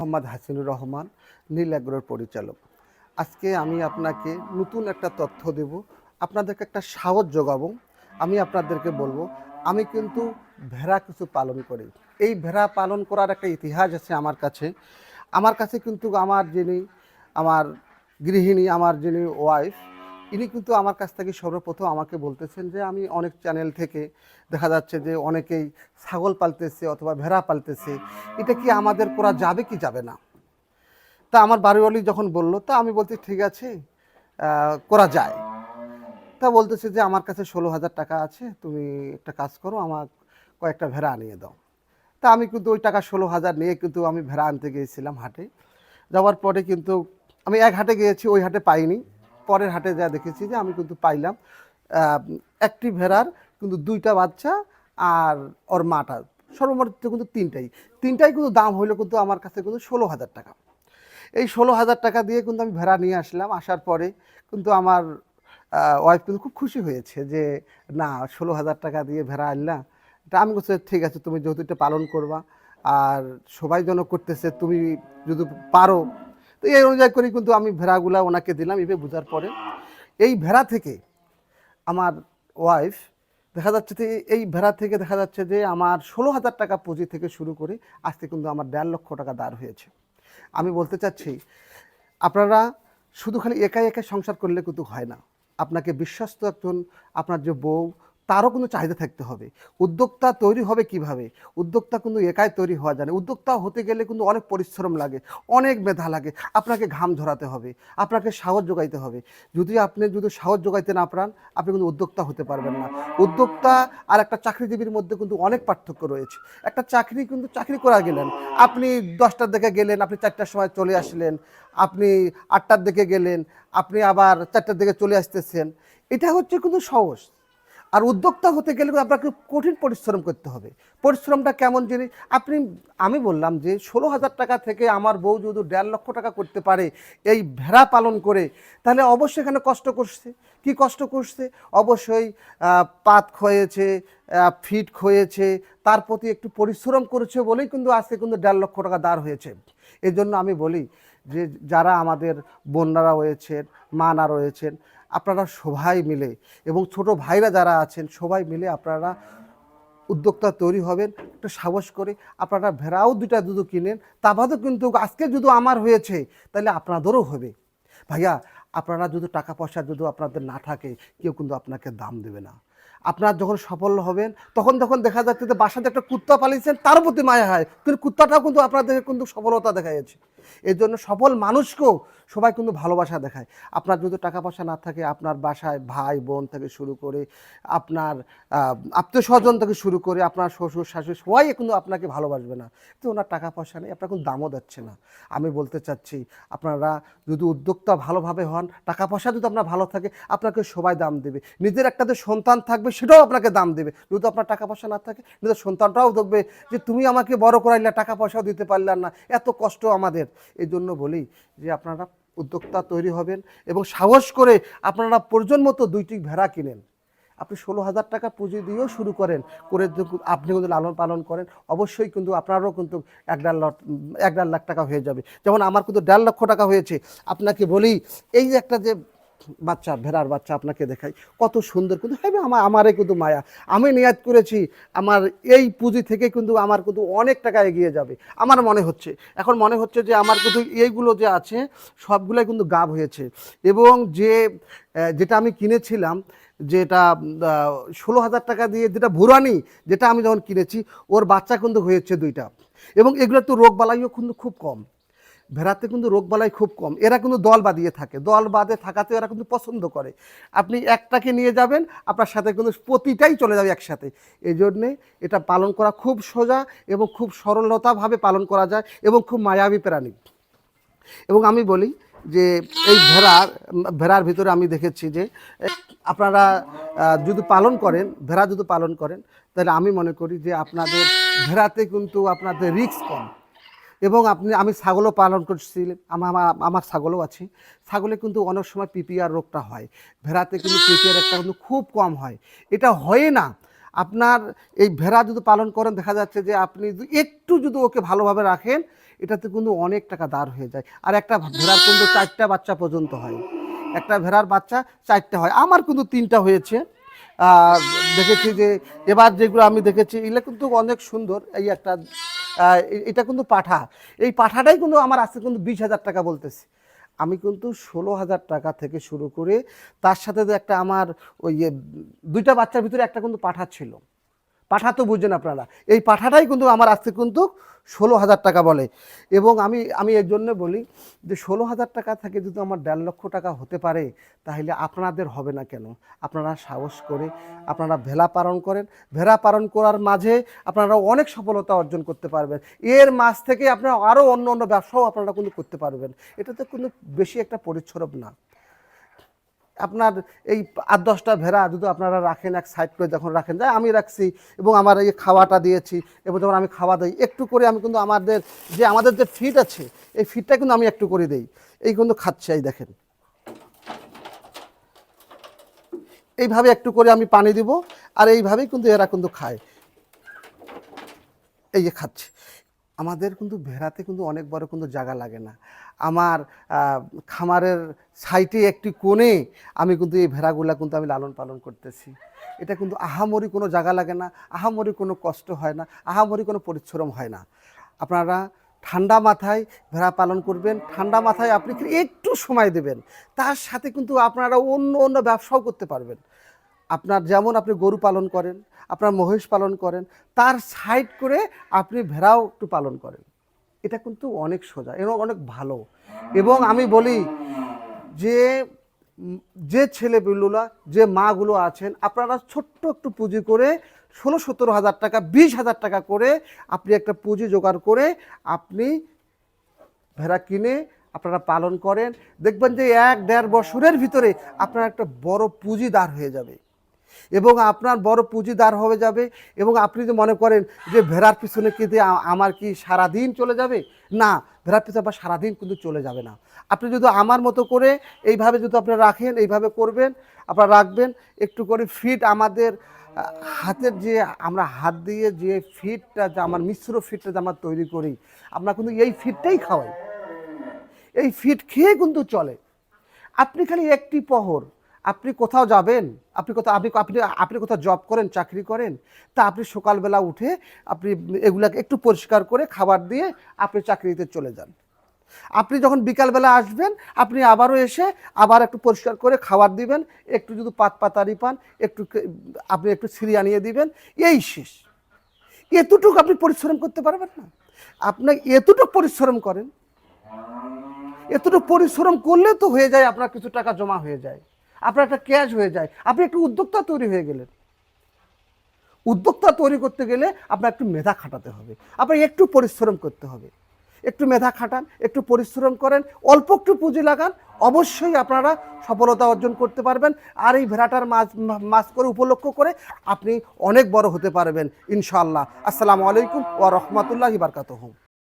মোহাম্মদ হাসিনুর রহমান, নীল অ্যাগ্রোর পরিচালক। আজকে আমি আপনাকে নতুন একটা তথ্য দেব। আপনাদেরকে একটা সাহস যোগাবো। আমি আপনাদেরকে বলব, আমি কিন্তু ভেড়া কিছু পালন করি। এই ভেড়া পালন করার একটা ইতিহাস আছে আমার কাছে। আমার কাছে কিন্তু আমার যিনি, আমার গৃহিণী, আমার যিনি ওয়াইফ ইনি কিন্তু আমার কাছ থেকে সর্বপ্রথম আমাকে বলতেছেন যে আমি অনেক চ্যানেল থেকে দেখা যাচ্ছে যে অনেকেই ছাগল পালতেছে অথবা ভেড়া পালতেছে। এটা কি আমাদের করা যাবে কি যাবে না? তা আমার বাড়িওয়ালি যখন বলল, তা আমি বলছি ঠিক আছে করা যায়। তা বলতেছে যে, আমার কাছে ষোলো হাজার টাকা আছে, তুমি একটা কাজ করো, আমার কয়েকটা ভেড়া আনিয়ে দাও। তা আমি কিন্তু ওই টাকা ষোলো হাজার নিয়ে কিন্তু আমি ভেড়া আনতে গিয়েছিলাম হাটে। যাওয়ার পরে কিন্তু আমি এক হাটে গিয়েছি, ওই হাটে পাইনি। পরের হাটে যা দেখেছি যে আমি কিন্তু পাইলাম একটি ভেড়ার কিন্তু দুইটা বাচ্চা আর ওর মাটা। সর্বমোট কিন্তু তিনটাই। তিনটাই কিন্তু দাম হইল কিন্তু আমার কাছে কিন্তু ষোলো হাজার টাকা। এই ষোলো হাজার টাকা দিয়ে কিন্তু আমি ভেড়া নিয়ে আসলাম, আসার পরে কিন্তু আমার ওয়াইফ কিন্তু খুব খুশি হয়েছে যে, না, ষোলো হাজার টাকা দিয়ে ভেড়া আনলাম তা আমি বলছি, ঠিক আছে, তুমি যেহেতু এটা পালন করবা, আর সবাই যেন করতেছে, তুমি যদি পারো তো এই অনুযায়ী করে কিন্তু আমি ভেড়াগুলা ওনাকে দিলাম এভাবে বোঝার পরে। এই ভেড়া থেকে আমার ওয়াইফ দেখা যাচ্ছে যে এই ভেড়া থেকে দেখা যাচ্ছে যে আমার ষোলো হাজার টাকা পুঁজি থেকে শুরু করে আজকে কিন্তু আমার দেড় লক্ষ টাকা দাঁড় হয়েছে। আমি বলতে চাচ্ছি, আপনারা শুধু খালি একাই একাই সংসার করলে কিন্তু হয় না। আপনাকে বিশ্বস্ত একজন, আপনার যে বউ তারও কিন্তু চাহিদা থাকতে হবে। উদ্যোক্তা তৈরি হবে কীভাবে? উদ্যোক্তা কিন্তু একাই তৈরি হওয়া যায় না। উদ্যোক্তা হতে গেলে কিন্তু অনেক পরিশ্রম লাগে, অনেক মেধা লাগে। আপনাকে ঘাম ঝরাতে হবে, আপনাকে সাহস যোগাইতে হবে। যদি আপনি যদি সাহস যোগাইতে না পারান, আপনি কিন্তু উদ্যোক্তা হতে পারবেন না। উদ্যোক্তা আর একটা চাকরিজীবীর মধ্যে কিন্তু অনেক পার্থক্য রয়েছে। একটা চাকরি কিন্তু চাকরি করা গেলেন, আপনি দশটার দিকে গেলেন, আপনি চারটার সময় চলে আসলেন, আপনি আটটার দিকে গেলেন, আপনি আবার চারটার দিকে চলে আসতেছেন। এটা হচ্ছে কিন্তু সহজ আর উদ্যোক্তা হতে গেলে আপনাকে কঠিন পরিশ্রম করতে হবে। পরিশ্রমটা কেমন জিনিস? আপনি, আমি বললাম যে ষোলো হাজার টাকা থেকে আমার বউ যদি দেড় লক্ষ টাকা করতে পারে এই ভেড়া পালন করে, তাহলে অবশ্যই এখানে কষ্ট করছে। কি কষ্ট করছে? অবশ্যই পাত খয়েছে ফিট খয়েছে তার প্রতি একটু পরিশ্রম করেছে বলেই কিন্তু আজকে কিন্তু দেড় লক্ষ টাকা দাঁড় হয়েছে। এই আমি বলি যে যারা আমাদের বন্যারা রয়েছেন মানা রয়েছেন আপনারা সবাই মিলে এবং ছোট ভাইরা যারা আছেন, সবাই মিলে আপনারা উদ্যোক্তা তৈরি হবেন। একটু সাহস করে আপনারা ভেড়াও দুটা দুধ কিনেন। তা বাদেও কিন্তু আজকে যদি আমার হয়েছে, তাহলে আপনাদেরও হবে। ভাইয়া, আপনারা যদি টাকা পয়সা যদি আপনাদের না থাকে, কেউ কিন্তু আপনাকে দাম দেবে না। আপনার যখন সফল হবেন, তখন যখন দেখা যাচ্ছে যে বাসাতে একটা কুত্তা পালিয়েছেন, তার প্রতি মায়া হয়। কিন্তু কুত্তাটাও কিন্তু আপনাদের কিন্তু সফলতা দেখা যাচ্ছে এই জন্য সফল মানুষকেও সবাই কিন্তু ভালোবাসা দেখায়। আপনার যদি টাকা পয়সা না থাকে, আপনার বাসায় ভাই, বোন থেকে শুরু করে, আপনার আত্মীয় স্বজন থেকে শুরু করে, আপনার শ্বশুর, শাশুড়ি, সবাই কিন্তু আপনাকে ভালোবাসবে না। তো ওনার টাকা পয়সা নেই, আপনার কোনো দামও দিচ্ছে না। আমি বলতে চাচ্ছি, আপনারা যদি উদ্যোক্তা ভালোভাবে হন, টাকা পয়সা যদি আপনার ভালো থাকে, আপনাকে সবাই দাম দেবে। নিজের একটা যে সন্তান থাকবে, সেটাও আপনাকে দাম দেবে। যদি আপনার টাকা পয়সা না থাকে, নিজের সন্তানটাও দেখবে যে, তুমি আমাকে বড় করাইলে, টাকা পয়সাও দিতে পারলে না, এত কষ্ট আমাদের। এই জন্য বলি যে, আপনারা উদ্যোক্তা তৈরি হবেন এবং সাহস করে আপনারা প্রয়োজন মতো দুইটি ভেড়া কিনেন। আপনি ষোলো হাজার টাকা পুঁজি দিয়েও শুরু করেন। করে আপনি কিন্তু লালন পালন করেন। অবশ্যই কিন্তু আপনারও কিন্তু এক দেড় লাখ, এক দেড় লাখ টাকা হয়ে যাবে। যেমন আমার কিন্তু দেড় লক্ষ টাকা হয়েছে। আপনাকে বলি, এই একটা যে বাচ্চা, ভেড়ার বাচ্চা আপনাকে দেখাই। কত সুন্দর কিন্তু হ্যাঁ আমার আমারে কিন্তু মায়া। আমি নিয়াত করেছি, আমার এই পুঁজি থেকে কিন্তু আমার কিন্তু অনেক টাকা এগিয়ে যাবে। আমার মনে হচ্ছে। এখন মনে হচ্ছে যে আমার কিন্তু এইগুলো যে আছে, সবগুলোই কিন্তু গাব হয়েছে। এবং যে যেটা আমি কিনেছিলাম, যেটা ষোলো হাজার টাকা দিয়ে যেটা ভুরানি, যেটা আমি যখন কিনেছি, ওর বাচ্চা কিন্তু হয়েছে দুইটা। এবং এগুলো তো রোগ বালাইও কিন্তু খুব কম। ভেড়াতে কিন্তু রোগবালাই খুব কম। এরা কিন্তু দল বাঁধিয়ে থাকে। দল বাঁধে থাকাতে এরা কিন্তু পছন্দ করে। আপনি একটাকে নিয়ে যাবেন, আপনার সাথে কিন্তু প্রতিটাই চলে যাবে একসাথে। এই জন্যে এটা পালন করা খুব সোজা এবং খুব সরলতাভাবে পালন করা যায় এবং খুব মায়াবী প্রাণী। এবং আমি বলি যে এই ভেড়ার ভেড়ার ভিতরে আমি দেখেছি যে, আপনারা যদি পালন করেন, ভেড়া যদি পালন করেন, তাহলে আমি মনে করি যে আপনাদের ভেড়াতে কিন্তু আপনাদের রিস্ক কম। এবং আপনি, আমি ছাগলও পালন করছি আমার আমার- ছাগলও আছে। ছাগলে কিন্তু অনেক সময় পিপিআর রোগটা হয়। ভেড়াতে কিন্তু পিপিআর একটা কিন্তু খুব কম হয়। এটা হয় না। আপনার এই ভেড়া যদি পালন করেন, দেখা যাচ্ছে যে আপনি একটু যদি ওকে ভালোভাবে রাখেন, এটাতে কিন্তু অনেক টাকা দাঁড় হয়ে যায়। আর একটা ভেড়ার কিন্তু চারটা বাচ্চা পর্যন্ত হয়। একটা ভেড়ার বাচ্চা চারটা হয়। আমার কিন্তু তিনটা হয়েছে। দেখেছি যে, এবার যেগুলো আমি দেখেছি, এগুলো কিন্তু অনেক সুন্দর। এই একটা এটা কিন্তু পাঠা। এই পাঠাটাই কিন্তু আমার আজকে কিন্তু বিশ হাজার টাকা বলতেছে। আমি কিন্তু ষোলো হাজার টাকা থেকে শুরু করে তার সাথে একটা আমার ওই দুইটা বাচ্চার ভিতরে একটা কিন্তু পাঠা ছিল। পাঠা তো বুঝছেন আপনারা। এই পাঠাটাই কিন্তু আমার আজকে কিন্তু ষোলো হাজার টাকা বলে। এবং আমি আমি এর জন্য বলি যে ষোলো হাজার টাকা থেকে যদি আমার দেড় লক্ষ টাকা হতে পারে, তাহলে আপনাদের হবে না কেন? আপনারা সাহস করে, আপনারা ভেলা পালন করেন। ভেড়া পালন করার মাঝে আপনারা অনেক সফলতা অর্জন করতে পারবেন। এর মাঝ থেকে আপনারা আরও অন্য অন্য ব্যবসাও আপনারা কিন্তু করতে পারবেন। এটাতে কিন্তু বেশি একটা পরিচ্ছরব না। আপনার এই আট দশটা ভেড়া যদি আপনারা রাখেন এক সাইড করে যখন রাখেন যায় আমি রাখছি এবং আমার এই খাওয়াটা দিয়েছি, এবং যখন আমি খাওয়া দিই, একটু করে আমি কিন্তু আমাদের যে আমাদের যে ফিট আছে, এই ফিটটা কিন্তু আমি একটু করে দিই। এই কিন্তু খাচ্ছে, এই দেখেন। এইভাবে একটু করে আমি পানি দিব, আর এইভাবেই কিন্তু এরা কিন্তু খায়। এই যে খাচ্ছে। আমাদের কিন্তু ভেড়াতে কিন্তু অনেক বড় কিন্তু জায়গা লাগে না। আমার খামারের সাইটে একটি কোণে আমি কিন্তু এই ভেড়াগুলা কিন্তু আমি লালন পালন করতেছি। এটা কিন্তু আহামরি কোনো জায়গা লাগে না, আহামরি কোনো কষ্ট হয় না, আহামরি কোনো পরিশ্রম হয় না। আপনারা ঠান্ডা মাথায় ভেড়া পালন করবেন, ঠান্ডা মাথায় আপনি একটু সময় দেবেন, তার সাথে কিন্তু আপনারা অন্য অন্য ব্যবসাও করতে পারবেন। আপনার যেমন আপনি গরু পালন করেন, আপনার মহিষ পালন করেন, তার সাইড করে আপনি ভেড়াও একটু পালন করেন। এটা কিন্তু অনেক সোজা, এবং অনেক ভালো। এবং আমি বলি যে যে ছেলেগুলোরা যে মাগুলো আছেন, আপনারা ছোট্ট একটু পুঁজি করে ষোলো সতেরো হাজার টাকা, বিশ হাজার টাকা করে আপনি একটা পুঁজি জোগাড় করে আপনি ভেড়া কিনে আপনারা পালন করেন। দেখবেন যে এক দেড় বছরের ভিতরে আপনার একটা বড় পুঁজি দাঁড় হয়ে যাবে। এবং আপনার বড় পুঁজি দাঁড় হয়ে যাবে এবং আপনি যে মনে করেন যে ভেড়ার পিছনে কি আমার কি সারাদিন চলে যাবে? না, ভেড়ার পিছনে আবার সারাদিন কিন্তু চলে যাবে না। আপনি যদি আমার মতো করে এইভাবে যদি আপনারা রাখেন, এইভাবে করবেন, আপনারা রাখবেন, একটু করে ফিট আমাদের হাতের যে আমরা হাত দিয়ে যে ফিটটা যে আমার মিশ্র ফিটটা যে আমরা তৈরি করি, আমরা কিন্তু এই ফিটটাই খাওয়াই। এই ফিট খেয়ে কিন্তু চলে। আপনি খালি একটি পহর আপনি কোথাও যাবেন, আপনি কোথাও, আপনি আপনি আপনি কোথাও জব করেন, চাকরি করেন, তা আপনি সকালবেলা উঠে আপনি এগুলাকে একটু পরিষ্কার করে খাবার দিয়ে আপনি চাকরিতে চলে যান। আপনি যখন বিকালবেলা আসবেন, আপনি আবারও এসে আবার একটু পরিষ্কার করে খাবার দিবেন, একটু যদি পাত পাতারি পান, একটু আপনি একটু ছিঁড়ি আনিয়ে দিবেন, এই শেষ। এতটুকু আপনি পরিশ্রম করতে পারবেন না। আপনি এতটুকু পরিশ্রম করেন, এতটুকু পরিশ্রম করলে তো হয়ে যায়, আপনার কিছু টাকা জমা হয়ে যায়। আপনার একটা ক্যাশ হয়ে যায়। আপনি একটু উদ্যোক্তা তৈরি হয়ে গেলেন। উদ্যোক্তা তৈরি করতে গেলে আপনার একটু মেধা খাটাতে হবে। আপনার একটু পরিশ্রম করতে হবে। একটু মেধা খাটান, একটু পরিশ্রম করেন, অল্প একটু পুঁজি লাগান, অবশ্যই আপনারা সফলতা অর্জন করতে পারবেন। আর এই ভেড়াটার মাছ মাছ করে উপলক্ষ করে আপনি অনেক বড় হতে পারবেন ইনশাল্লাহ আসসালামু আলাইকুম ওয়া রহমতুল্লাহি বারকাতুহু।